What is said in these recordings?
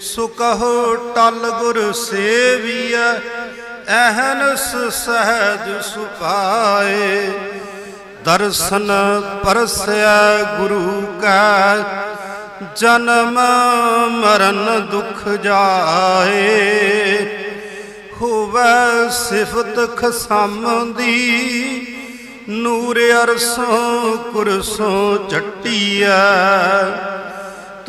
ਸੁਕਹੁ ਟਲ ਗੁਰ ਸੇਵੀਐ ਐਹਨਸ ਸਹਿਜ ਸੁਭਾਏ। ਦਰਸ਼ਨ ਪਰਸੈ ਗੁਰੂ ਕੈ, ਜਨਮ ਮਰਨ ਦੁਖ ਜਾਏ। ਹੋਵੇ ਸਿਫਤ ਖਸਮ ਦੀ ਨੂਰ ਅਰਸੋਂ ਕੁਰਸੋਂ ਚੱਟੀਐ।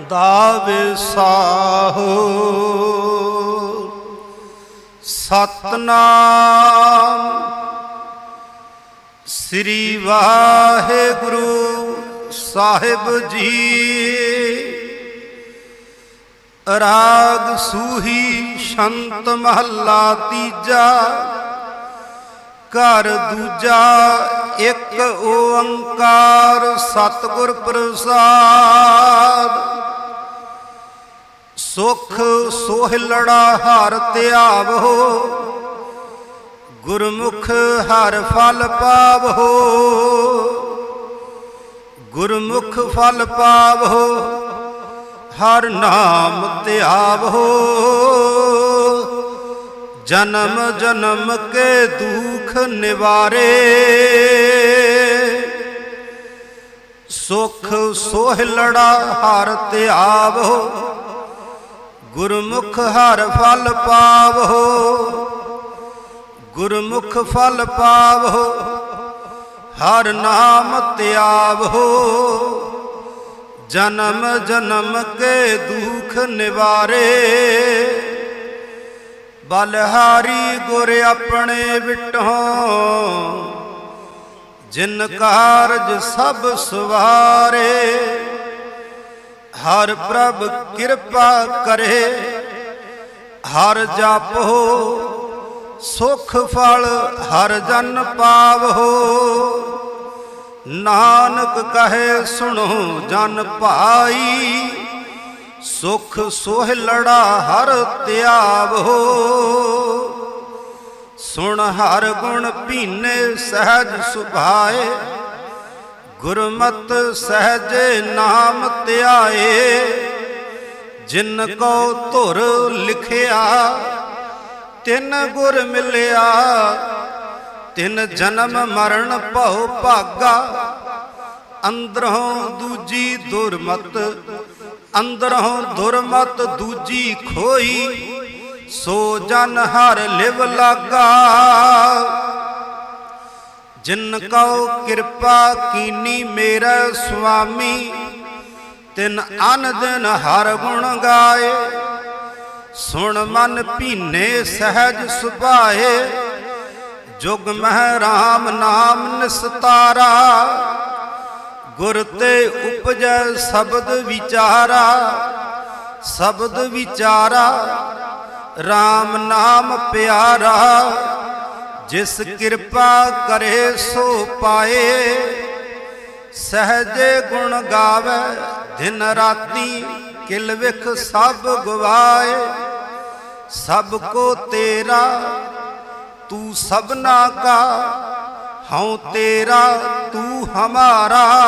ਦਾ ਵਿਸਾਹੋ ਸਤਨਾਮ। ਸ੍ਰੀ ਵਾਹਿਗੁਰੂ ਸਾਹਿਬ ਜੀ ਰਾਗ ਸੂਹੀ ਸ਼ੰਤ ਮਹੱਲਾ ਤੀਜਾ। ਘਰ ਦੂਜਾ ਇੱਕ ਓੰਕਾਰ ਸਤਿਗੁਰ ਪ੍ਰਸਾਦ। ਸੁਖ ਸੋਹਿਲੜਾ ਹਰ ਧਿਆਵੋ, ਗੁਰਮੁਖ ਹਰ ਫਲ ਪਾਵੋ। ਗੁਰਮੁਖ ਫਲ ਪਾਵੋ, ਹਰ ਨਾਮ ਧਿਆਵੋ। ਜਨਮ ਜਨਮ ਕੇ ਦੁਖ ਨਿਵਾਰੇ। ਸੁਖ ਸੋਹਿਲੜਾ ਹਰ ਧਿਆਵੋ, ਗੁਰਮੁਖ ਹਰ ਫਲ ਪਾਵੋ, ਗੁਰਮੁਖ ਫਲ ਪਾਵੋ, ਹਰ ਨਾਮ ਧਿਆਵੋ। ਜਨਮ ਜਨਮ ਕੇ ਦੁਖ ਨਿਵਾਰੇ। ਬਲਹਾਰੀ ਗੁਰ ਆਪਣੇ ਵਿਟੋਂ ਜਿਨ ਕਾਰਜ ਸਭ ਸਵਾਰੇ, ਹਰ ਪ੍ਰਭ ਕਿਰਪਾ ਕਰੇ, ਹਰ ਜਪੋ ਸੁਖ ਫਲ ਹਰ ਜਨ ਪਾਵੋ ਨਾਨਕ ਕਹੇ ਸੁਣੋ ਜਨ ਭਾਈ ਸੁਖ ਸੋਹ ਲੜਾ ਹਰ ਧਿਆਵੋ ਸੁਣ ਹਰ ਗੁਣ ਭੀਨੇ ਸਹਿਜ ਸੁਭਾਏ। ਗੁਰਮਤ ਸਹਜੇ ਨਾਮ ਧਿਆਏ। ਜਿਨ ਕੋ ਧੁਰ ਲਿਖਿਆ, ਤਿਨ ਗੁਰ ਮਿਲਿਆ। ਤਿਨ ਜਨਮ ਮਰਨ ਭਉ ਭਾਗਾ। ਅੰਦਰੋਂ ਦੂਜੀ ਦੁਰਮਤ ਅੰਦਰੋਂ ਦੁਰਮਤ ਦੂਜੀ ਖੋਈ, ਸੋ ਜਨ ਹਰ ਲਿਵ ਲਾਗਾ। ਜਿਨ ਕਉ ਕਿਰਪਾ ਕੀਨੀ ਮੇਰਾ ਸੁਆਮੀ, ਤਿਨ ਅਨ ਦਿਨ ਹਰ ਗੁਣ ਗਾਏ। ਸੁਣ ਮਨ ਭੀਨੇ ਸਹਿਜ ਸੁਭਾਏ, ਜੁਗ ਮਹਿ ਰਾਮ ਨਾਮ ਨਿਸਤਾਰਾ। ਗੁਰ ਤੇ ਉਪਜੈ ਸ਼ਬਦ ਵਿਚਾਰਾ ਸ਼ਬਦ ਵਿਚਾਰਾ, RAM ਨਾਮ ਪਿਆਰਾ, ਜਿਸ ਕਿਰਪਾ ਕਰੇ ਸੋ ਪਾਏ। ਸਹਜੇ ਗੁਣ ਗਾਵੇ, ਦਿਨ ਰਾਤੀ ਕਿਲ ਵਿਖ ਸਭ ਗਵਾਏ। ਸਭ ਕੋ ਤੇਰਾ, ਤੂੰ ਸਭਨਾ ਕਾ ਹਉ ਤੇਰਾ, ਤੂੰ ਹਮਾਰਾ।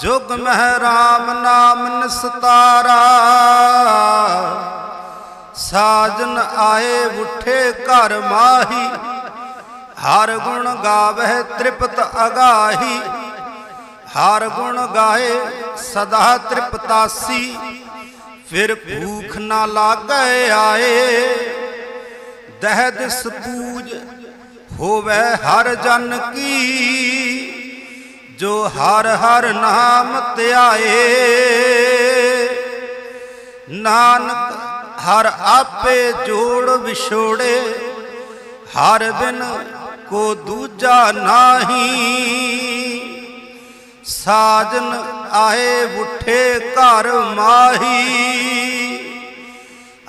ਜੁਗ ਮਹਿ ਰਾਮ ਨਾਮ ਨਿਸਤਾਰਾ। ਸਾਜਨ ਆਏ ਉਠੇ ਘਰ ਮਾਹੀ। ਹਰ ਗੁਣ ਗਾਵੇ ਤ੍ਰਿਪਤ ਅਗਾਹੀ। ਹਰ ਗੁਣ ਗਾਏ ਸਦਾ ਤ੍ਰਿਪਤਾਸੀ। ਫਿਰ ਭੂਖ ਨਾ ਲਾਗੇ ਆਏ। ਦਹਿ ਦਿਸ ਪੂਜ ਹੋਵੇ ਹਰ ਜਨ ਕੀ, ਜੋ ਹਰ ਹਰ ਨਾਮ ਧਿਆਏ ਨਾਨਕ ਹਰ ਆਪੇ ਜੋੜ ਵਿਛੋੜੇ, ਹਰ ਬਿਨ ਕੋ ਦੂਜਾ ਨਾਹੀ। ਸਾਜਨ ਆਏ ਉਠੇ ਘਰ ਮਾਹੀ।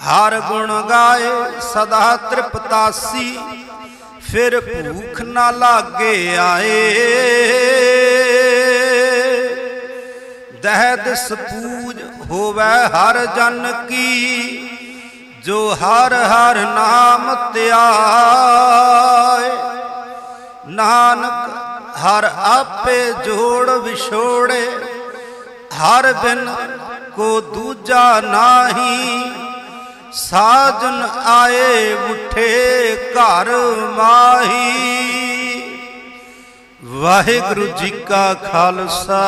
ਹਰ ਗੁਣ ਗਾਏ ਸਦਾ ਤ੍ਰਿਪਤਾਸੀ ਫਿਰ ਭੂਖ ਨਾ ਲਾਗੇ ਆਏ। ਦਹਿਦ ਸਪੂਜ ਹੋਵੇ ਹਰ ਜਨ ਕੀ, ਜੋ ਹਰ ਹਰ ਨਾਮ ਧਿਆਏ। ਨਾਨਕ ਹਰ ਆਪੇ ਜੋੜ ਵਿਛੋੜੇ, ਹਰ ਬਿਨ ਕੋ ਦੂਜਾ ਨਾਹੀ। ਸਾਜਨ ਆਏ ਉਠੇ ਘਰ ਮਾਹੀ। ਵਾਹਿਗੁਰੂ ਜੀ ਕਾ ਖਾਲਸਾ,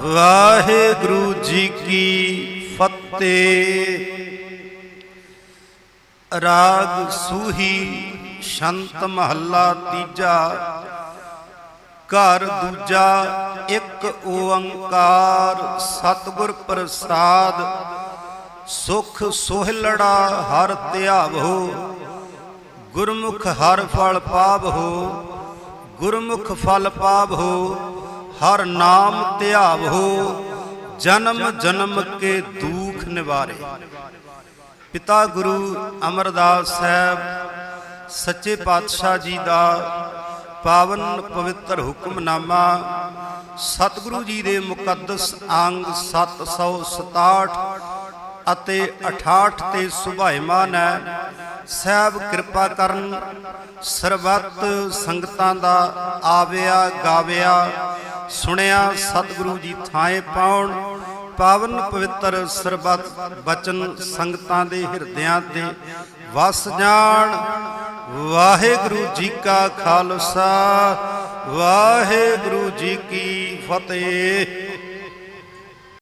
ਵਾਹਿਗੁਰੂ ਜੀ ਕੀ ਫਤਿਹ। ਰਾਗ ਸੂਹੀ ਸ਼ੰਤ ਮਹੱਲਾ ਤੀਜਾ, ਘਰ ਦੂਜਾ ਇੱਕ ਓੰਕਾਰ। ਸਤਿਗੁਰ ਪ੍ਰਸਾਦ ਸੁਖ ਸੋਹਲੜਾ ਹਰ ਧਿਆਵੋ ਗੁਰਮੁਖ ਹਰ ਫਲ ਪਾਵੋ ਗੁਰਮੁਖ ਫਲ ਪਾਵੋ ਹਰ ਨਾਮ ਧਿਆਵੋ ਜਨਮ ਜਨਮ ਕੇ ਦੁਖ ਨਿਵਾਰੇ। ਪਿਤਾ ਗੁਰੂ ਅਮਰਦਾਸ ਸਾਹਿਬ, ਸੱਚੇ ਪਾਤਸ਼ਾਹ ਜੀ ਦਾ ਪਾਵਨ ਪਵਿੱਤਰ ਹੁਕਮਨਾਮਾ, ਸਤਿਗੁਰੂ ਜੀ ਦੇ ਮੁਕੱਦਸ ਅੰਗ 767 ਅਤੇ 68 ਤੇ ਸੁਭਾਇਮਾਨ ਹੈ। ਸਾਹਿਬ ਕਿਰਪਾ ਕਰਨ ਸਰਬੱਤ ਸੰਗਤਾਂ ਦਾ ਆਵਿਆ, ਗਾਵਿਆ, ਸੁਣਿਆ, ਸਤਿਗੁਰੂ ਜੀ ਥਾਏ ਪਾਉਣ, ਪਾਵਨ ਪਵਿੱਤਰ ਸਰਬੱਤ ਬਚਨ ਸੰਗਤਾਂ ਦੇ ਹਿਰਦਿਆਂ ਤੇ ਵਸ ਜਾਣ। ਵਾਹਿਗੁਰੂ ਜੀ ਕਾ ਖਾਲਸਾ, ਵਾਹਿਗੁਰੂ ਜੀ ਕੀ ਫਤਿਹ।